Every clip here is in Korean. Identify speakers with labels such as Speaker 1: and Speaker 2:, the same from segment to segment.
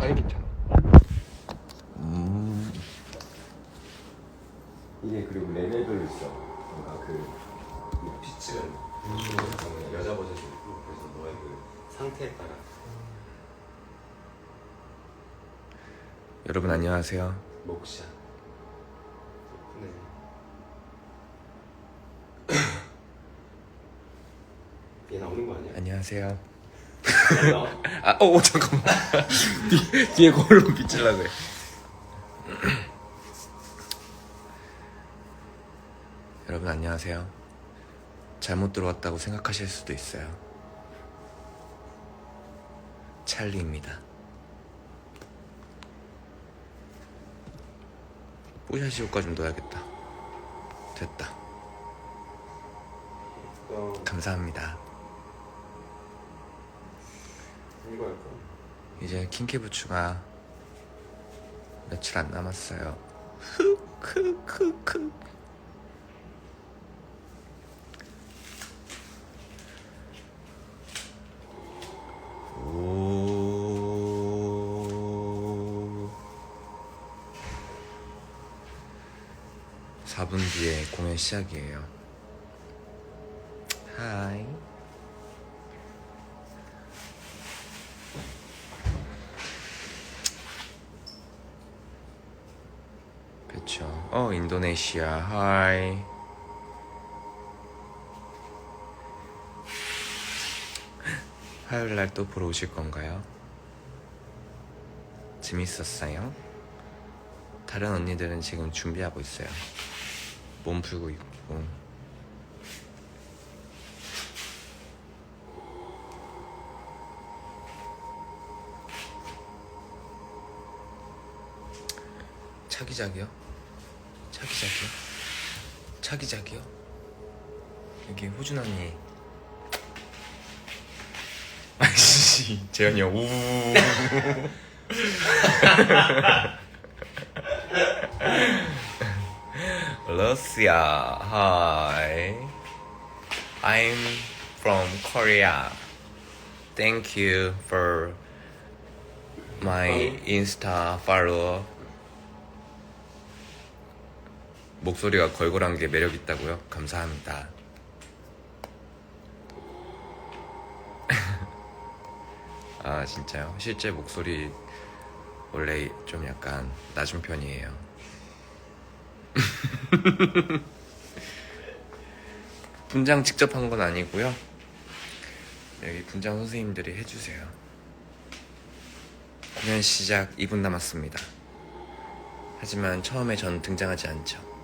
Speaker 1: 아니 괜찮아. 음.
Speaker 2: 이게 그리고 레벨별로 있어. 뭔가 그이 빛은 음. 여자 버전도 있고 그래서 너의 그 상태에 따라
Speaker 1: 여러분 안녕하세요.
Speaker 2: 목샷. 네. 얘 나오는 거 아니야?
Speaker 1: 안녕하세요. 아, 어, 어, 잠깐만. 뒤, 뒤에 거울로 비치려고 해. 여러분 안녕하세요. 잘못 들어왔다고 생각하실 수도 있어요. 찰리입니다. 뽀샤시 효과 좀 넣어야겠다. 됐다.
Speaker 2: 어,
Speaker 1: 감사합니다. 이제 킹케부츠가 며칠 안 남았어요. 크크크크. 오. 4분 뒤에 공연 시작이에요. 하이. 그쵸. 어, 인도네시아. 하이. 화요일 날 또 보러 오실 건가요? 재밌었어요? 다른 언니들은 지금 준비하고 있어요. 몸 풀고 있고. 차기작이요? 차기작이요? 차기작이요? 여기 호준 언니 아이씨 재현이 형 우. 러시아 Hi I'm from Korea Thank you for my Insta follow 목소리가 걸걸한 게 매력 있다고요? 감사합니다. 아 진짜요? 실제 목소리 원래 좀 약간 낮은 편이에요. 분장 직접 한 건 아니고요. 여기 분장 선생님들이 해주세요. 공연 시작 2분 남았습니다. 하지만 처음에 전 등장하지 않죠.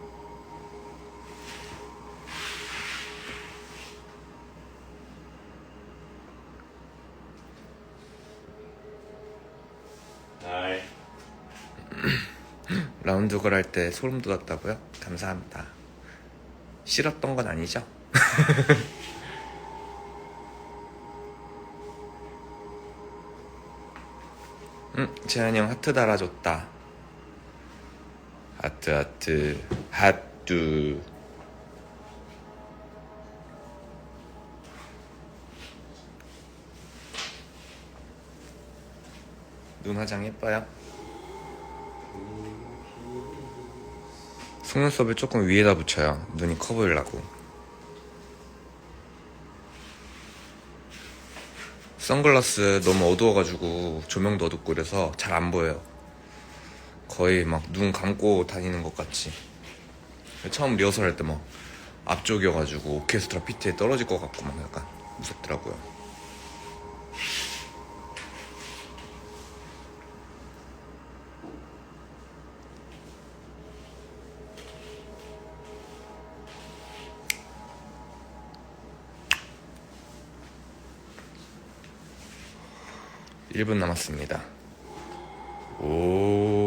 Speaker 2: 아이.
Speaker 1: 라운드 걸 할 때 소름 돋았다고요? 감사합니다. 싫었던 건 아니죠? 응, 재한이 형 하트 달아줬다. 하트, 하트, 하트. 눈 화장 예뻐요? 속눈썹을 조금 위에다 붙여요. 눈이 커 보이려고. 선글라스 너무 어두워가지고 조명도 어둡고 그래서 잘 안 보여요. 거의 막 눈 감고 다니는 것 같이. 처음 리허설 할 때 막 앞쪽이어가지고 오케스트라 피트에 떨어질 것 같고 막 약간 무섭더라고요. 일분 남았습니다. 오.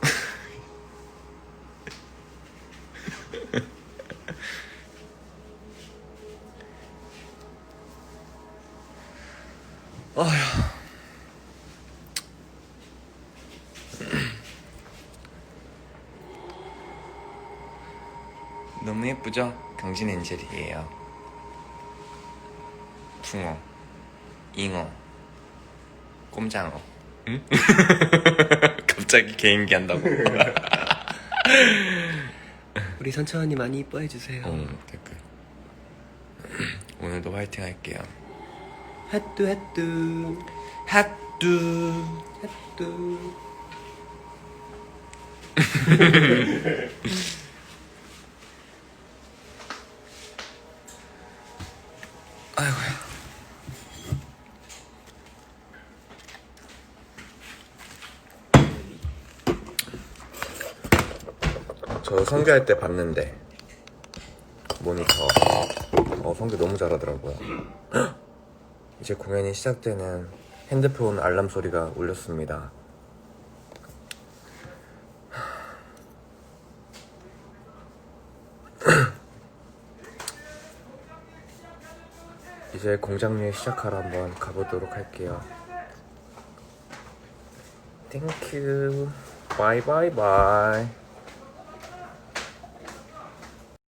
Speaker 1: 아휴. 너무 예쁘죠? 강진 엔젤이에요. 붕어. 잉어 꼼장어 응? 갑자기 개인기 한다고
Speaker 3: 우리 선천 언니 많이 이뻐해 주세요.
Speaker 1: 응 댓글 오늘도 화이팅 할게요
Speaker 3: 핫뚜 핫뚜
Speaker 1: 핫뚜
Speaker 3: 핫뚜.
Speaker 1: 아이고야 저 성교할 때 봤는데 모니터 어 성교 너무 잘하더라고요 이제 공연이 시작되는 핸드폰 알람 소리가 울렸습니다 이제 공장일 시작하러 한번 가보도록 할게요. 땡큐. 바이 바이 바이.